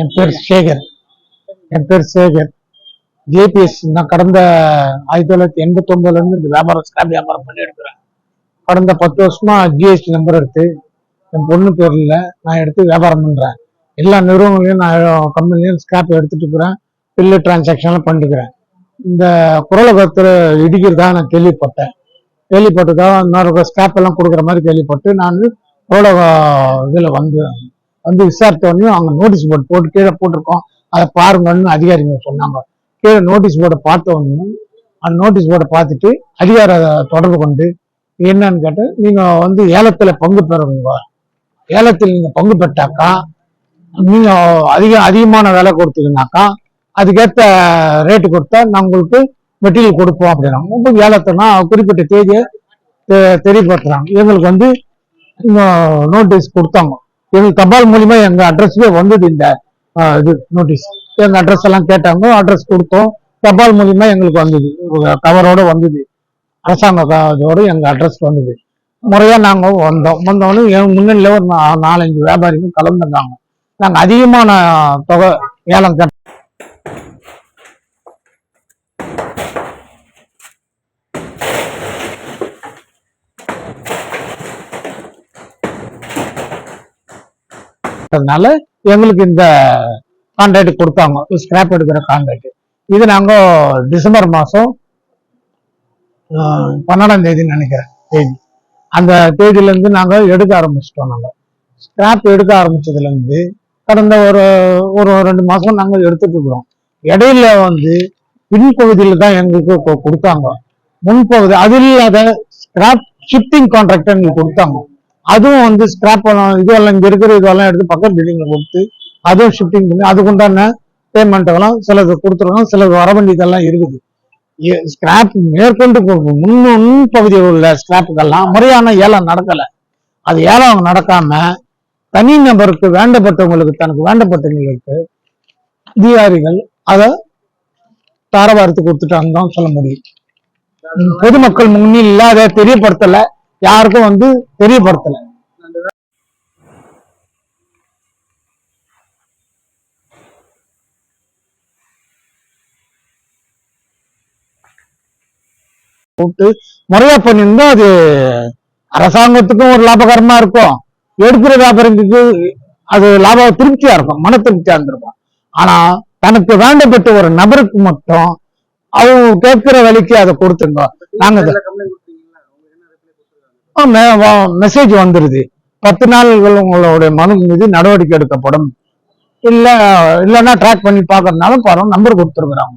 என் பேர் சேகர். என் பேர் சேகர். ஜேபிஎஸ் நான் கடந்த ஆயிரத்தி தொள்ளாயிரத்தி எண்பத்தி ஒன்பதுல இருந்து இந்த வியாபாரம் ஸ்கிராப் வியாபாரம் பண்ணி எடுக்கிறேன். கடந்த பத்து வருஷமா ஜிஎஸ்டி நம்பர் எடுத்து என் பொண்ணு பேர்ல நான் எடுத்து வியாபாரம் பண்றேன். எல்லா நிறுவனங்களையும் நான் கம்பெனிலையும் ஸ்கிராப் எடுத்துட்டு இருக்கிறேன். பில்லு டிரான்சாக்ஷன்லாம் பண்ணிட்டுக்கிறேன் இந்த குரலகத்தில் இடிக்கிறதா நான் கேள்விப்பட்டேன். கேள்விப்பட்டதா? இன்னொரு ஸ்டாப் எல்லாம் கொடுக்குற மாதிரி கேள்விப்பட்டு நான் குரலக இதில் வந்து வந்து விசாரித்தோடனே அவங்க நோட்டீஸ் போர்டு போட்டு கீழே போட்டிருக்கோம். அதை பாருங்கன்னு அதிகாரிங்க சொன்னாங்க. கீழே நோட்டீஸ் போர்டை பார்த்த உடனே அந்த நோட்டீஸ் போர்டை பார்த்துட்டு அதிகார தொடர்பு கொண்டு என்னன்னு கேட்டு நீங்கள் வந்து ஏலத்தில் பங்கு பெறுங்க ஏலத்தில் நீங்கள் பங்கு பெற்றாக்கா நீங்கள் அதிக அதிகமான விலை கொடுத்தீங்கன்னாக்கா அதுக்கேற்ற ரேட்டு கொடுத்தா நான் உங்களுக்கு மெட்டீரியல் கொடுப்போம் அப்படின்னா உங்களுக்கு ஏலத்தைனா குறிப்பிட்ட தேதியை தெரியப்படுத்துறாங்க. எங்களுக்கு வந்து நோட்டீஸ் கொடுத்தாங்க. எங்களுக்கு தபால் மூலியமா எங்க அட்ரஸ்க்கே வந்தது இந்த இது நோட்டீஸ் எங்க அட்ரஸ் எல்லாம் கேட்டாங்க அட்ரஸ் கொடுத்தோம். தபால் மூலியமா எங்களுக்கு வந்தது. கவரோட வந்தது. அரசாங்க இதோட எங்க அட்ரஸ் வந்தது. முறையா நாங்க வந்தோம். வந்தோடனே என் முன்னிலையில ஒரு நாலஞ்சு வியாபாரிகள் கலந்துருந்தாங்க. நாங்க அதிகமான தொகை ஏலம் கேட்டோம் அதனால எங்களுக்கு இந்த கான்ட்ராக்ட் கொடுத்தாங்க. ஸ்கிராப் எடுக்கிற கான்ட்ராக்ட் இது நாங்க டிசம்பர் மாசம் ஆஹ், பன்னெண்டாம் தேதி நினைக்கிறேன் தேதி. அந்த தேதியில இருந்து நாங்க எடுக்க ஆரம்பிச்சிட்டோம் நாங்க. ஸ்கிராப் எடுக்க ஆரம்பிச்சதுல இருந்து கடந்த ஒரு ஒரு ரெண்டு மாசம் நாங்கள் எடுத்துக்கிறோம் இடையில வந்து பின்பகுதியில் தான் எங்களுக்கு கொடுத்தாங்க. முன்பகுதி அது இல்லாத ஸ்கிராப் ஷிஃப்டிங் கான்ட்ராக்ட் எங்களுக்கு கொடுத்தாங்க. அதுவும் வந்து ஸ்கிராப் இதெல்லாம் இங்க இருக்கிற இதெல்லாம் எடுத்து பக்கத்து பில்டிங்ல கொடுத்து அதுவும் ஷிஃப்டிங் பண்ணி அதுக்குண்டான பேமெண்ட் எல்லாம் சிலது கொடுத்துருக்கோம் சிலது வர வேண்டியதெல்லாம் இருக்குது. ஸ்கிராப் மேற்கொண்டு போ- முன் உள்ள ஸ்கிராப்புக்கெல்லாம் முறையான ஏலம் நடக்கல. அது ஏலம் நடக்காம தனி நபருக்கு வேண்டப்பட்டவங்களுக்கு தனக்கு வேண்டப்பட்டவங்களுக்கு அதிகாரிகள் அதை தாரவாரத்து கொடுத்துட்டாங்க தான் சொல்ல முடியும். பொதுமக்கள் முன்னில் இல்லாத தெரியப்படுத்தலை. யாருக்கும் வந்து தெரியப்படுத்தல. போட்டு முறையா பண்ணியிருந்தா அது அரசாங்கத்துக்கும் ஒரு லாபகரமா இருக்கும். எடுக்கிற வியாபாரிக்கு அது லாப திருப்தியா இருக்கும் மன திருப்தியா இருந்திருக்கும். ஆனா தனக்கு வேண்டப்பட்ட ஒரு நபருக்கு மட்டும் அவங்க கேட்கிற விலைக்கு அதை கொடுத்துங்க நாங்க மெசேஜ் வந்துருது. பத்து நாள்கள் உங்களுடைய மனு மீது நடவடிக்கை எடுக்கப்படும். இல்ல இல்லைன்னா ட்ராக் பண்ணி பாக்குறதுனால பாருங்க நம்பர் கொடுத்துருக்குறாங்க.